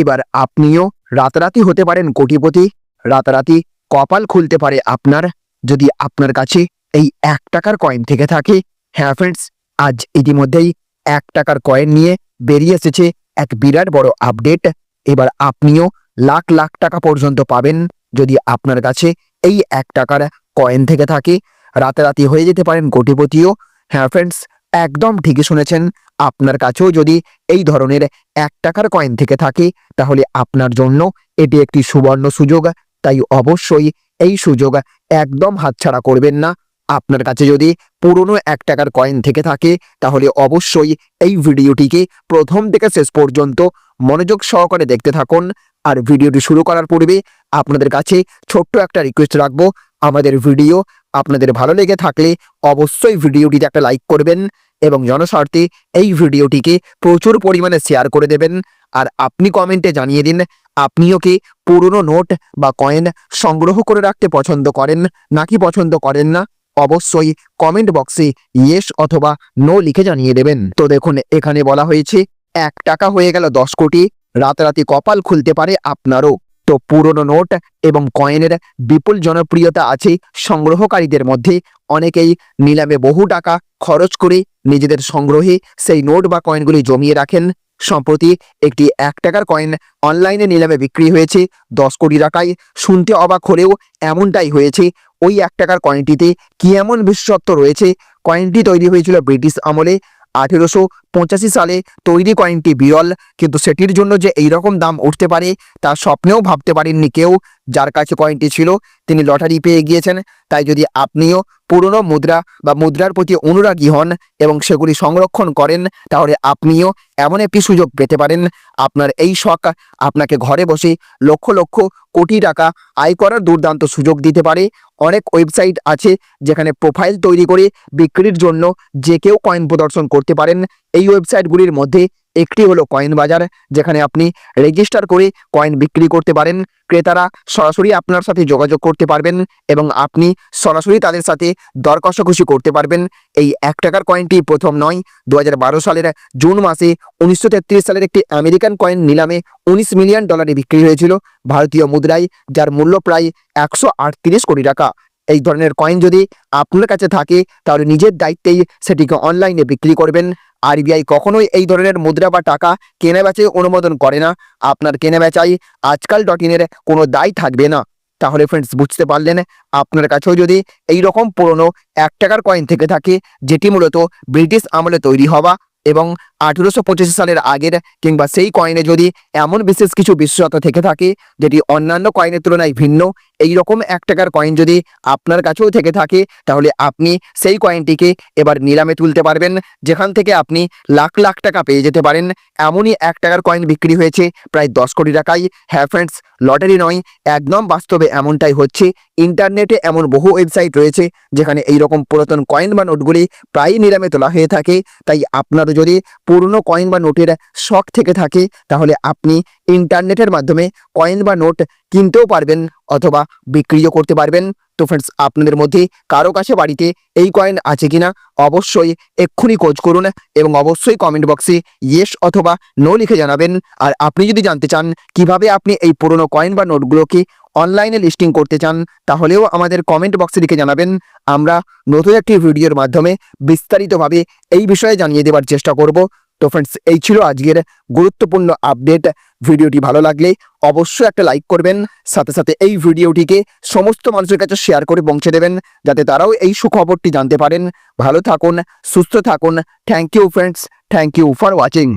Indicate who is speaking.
Speaker 1: এবার আপনিও রাতারাতি হতে পারেন কোটিপতি। রাতারাতি কপাল খুলতে পারে আপনার। যদি আপনার কাছে এই এক টাকার কয়েন থেকে থাকে হ্যাঁ ফ্রেন্ডস আজ ইতিমধ্যেই এক টাকার কয়েন নিয়ে বেরিয়ে এসেছে এক বিরাট বড় আপডেট এবার আপনিও লাখ লাখ টাকা পর্যন্ত পাবেন। যদি আপনার কাছে এই এক টাকার কয়েন থেকে থাকে, রাতারাতি হয়ে যেতে পারেন কোটিপতিও। হ্যাঁ ফ্রেন্ডস একদম ঠিকই শুনেছেন। আপনার কাছেও যদি এই ধরনের এক টাকার কয়েন থেকে থাকে, তাহলে আপনার জন্য এটি একটি সুবর্ণ সুযোগ। তাই অবশ্যই এই সুযোগ একদম হাতছাড়া করবেন না। আপনার কাছে যদি পুরনো এক টাকার কয়েন থেকে থাকে, তাহলে অবশ্যই এই ভিডিওটিকে প্রথম থেকে শেষ পর্যন্ত মনোযোগ সহকারে দেখতে থাকুন। আর ভিডিওটি শুরু করার পূর্বে আপনাদের কাছে ছোট্ট একটা রিকোয়েস্ট রাখব। আমাদের ভিডিও আপনাদের ভালো লেগে থাকলে অবশ্যই ভিডিওটিতে একটা লাইক করবেন। এবং জনস্বার্থে এই ভিডিওটিকে প্রচুর পরিমাণে শেয়ার করে দেবেন। আর আপনি কমেন্টে জানিয়ে দিন, আপনিও কি পুরনো নোট বা কয়েন সংগ্রহ করে রাখতে পছন্দ করেন নাকি পছন্দ করেন না? অবশ্যই কমেন্ট বক্সে ইয়েস অথবা নো লিখে জানিয়ে দেবেন। তো দেখুন, এখানে বলা হয়েছে, এক টাকা হয়ে গেল দশ কোটি, রাতারাতি কপাল খুলতে পারে আপনারও। তো পুরনো নোট এবং কয়েনের বিপুল জনপ্রিয়তা আছে সংগ্রহকারীদের মধ্যে। অনেকেই নিলামে বহু টাকা খরচ করে নিজেদের সংগ্রহে সেই নোট বা কয়েনগুলি জমিয়ে রাখেন। সম্প্রতি একটি এক টাকার কয়েন অনলাইনে নিলামে বিক্রি হয়েছে। দশ কোটি টাকায়। শুনতে অবাক হলেও এমনটাই হয়েছে। ওই এক টাকার কয়েনটিতে কি এমন বিশেষত্ব রয়েছে? কয়েনটি তৈরি হয়েছিল ব্রিটিশ আমলে। আঠেরোশো পঁচাশি সালে তৈরি কয়েনটি বিরল, কিন্তু সেটির জন্য যে এই রকম দাম উঠতে পারে তা স্বপ্নেও ভাবতে পারেননি কেউ। যার কাছে কয়েনটি ছিল, তিনি লটারি পেয়ে গিয়েছেন। তাই যদি আপনিও পুরনো মুদ্রা বা মুদ্রার প্রতি অনুরাগী হন এবং সেগুলি সংরক্ষণ করেন, তাহলে আপনিও এমন একটি সুযোগ পেতে পারেন। আপনার এই শখ আপনাকে ঘরে বসে লক্ষ লক্ষ কোটি টাকা আয় করার দুর্দান্ত সুযোগ দিতে পারে। অনেক ওয়েবসাইট আছে যেখানে প্রোফাইল তৈরি করে বিক্রির জন্য যে কেউ কয়েন প্রদর্শন করতে পারেন। এই ওয়েবসাইটগুলির মধ্যে একটি হলো কয়েন বাজার, যেখানে আপনি রেজিস্টার করে কয়েন বিক্রি করতে পারেন। ক্রেতারা সরাসরি আপনার সাথে যোগাযোগ করতে পারবেন এবং আপনি সরাসরি তাদের সাথে দর কষাকষি করতে পারবেন। এই এক টাকার কয়েনটি প্রথম নয় দু সালের জুন মাসে উনিশশো তেত্রিশ সালের একটি আমেরিকান কয়েন নিলামে উনিশ মিলিয়ন ডলারে বিক্রি হয়েছিল। ভারতীয় মুদ্রায় যার মূল্য প্রায় একশো আটত্রিশ কোটি টাকা। এই ধরনের কয়েন যদি আপনার কাছে থাকে, তাহলে নিজের দায়িত্বেই সেটিকে অনলাইনে বিক্রি করবেন। আরবিআই কখনোই এই ধরনের মুদ্রা বা টাকা কেনা অনুমোদন করে না। আপনার কেনা বেচায় আজকাল ডট ইনের কোনো দায় থাকবে না। তাহলে ফ্রেন্ডস বুঝতে পারলেন? আপনার কাছেও যদি এই রকম পুরনো এক টাকার কয়েন থেকে থাকে, যেটি মূলত ব্রিটিশ আমলে তৈরি হওয়া এবং আঠেরোশো পঁচাশি সালের আগের কিংবা সেই কয়েনে যদি এমন বিশেষ কিছু বিশেষত্ব থেকে থাকে, যেটি অন্যান্য কয়েনের তুলনায় ভিন্ন এই রকম এক টাকার কয়েন যদি আপনার কাছেও থেকে থাকে, তাহলে আপনি সেই কয়েনটিকে এবার নিলামে তুলতে পারবেন, যেখান থেকে আপনি লাখ লাখ টাকা পেয়ে যেতে পারেন। এমনই এক টাকার কয়েন বিক্রি হয়েছে প্রায় দশ কোটি টাকায়। হ্যাঁ ফ্রেন্ডস লটারি নয়, একদম বাস্তবে এমনটাই হচ্ছে। ইন্টারনেটে এমন বহু ওয়েবসাইট রয়েছে, যেখানে এই রকম পুরাতন কয়েন বা নোটগুলি প্রায়ই নিলামে তোলা হয়ে থাকে। তাই আপনারও যদি পুরনো কয়েন বা নোটের শখ থেকে থাকে, তাহলে আপনি ইন্টারনেটের মাধ্যমে কয়েন বা নোট কিনতেও পারবেন। অথবা বিক্রিও করতে পারবেন। তো ফ্রেন্ডস আপনাদের মধ্যে কারও কাছে বাড়িতে এই কয়েন আছে কিনা, অবশ্যই এক্ষুনি খোঁজ করুন এবং অবশ্যই কমেন্ট বক্সে ইয়েস অথবা নো লিখে জানাবেন। আর আপনি যদি জানতে চান কীভাবে আপনি এই পুরনো কয়েন বা নোটগুলোকে অনলাইনে লিস্টিং করতে চান, তাহলেও আমাদের কমেন্ট বক্সে লিখে জানাবেন। আমরা নতুন একটি ভিডিওর মাধ্যমে বিস্তারিতভাবে এই বিষয়ে জানিয়ে দেওয়ার চেষ্টা করব। তো ফ্রেন্ডস এই ছিল আজকের গুরুত্বপূর্ণ আপডেট ভিডিওটি ভালো লাগলে অবশ্যই একটা লাইক করবেন, সাথে সাথে এই ভিডিওটিকে সমস্ত মানুষের কাছে শেয়ার করে পৌঁছে দেবেন, যাতে তারাও এই সুখবরটি জানতে পারেন। ভালো থাকুন, সুস্থ থাকুন। Thank you friends thank you for watching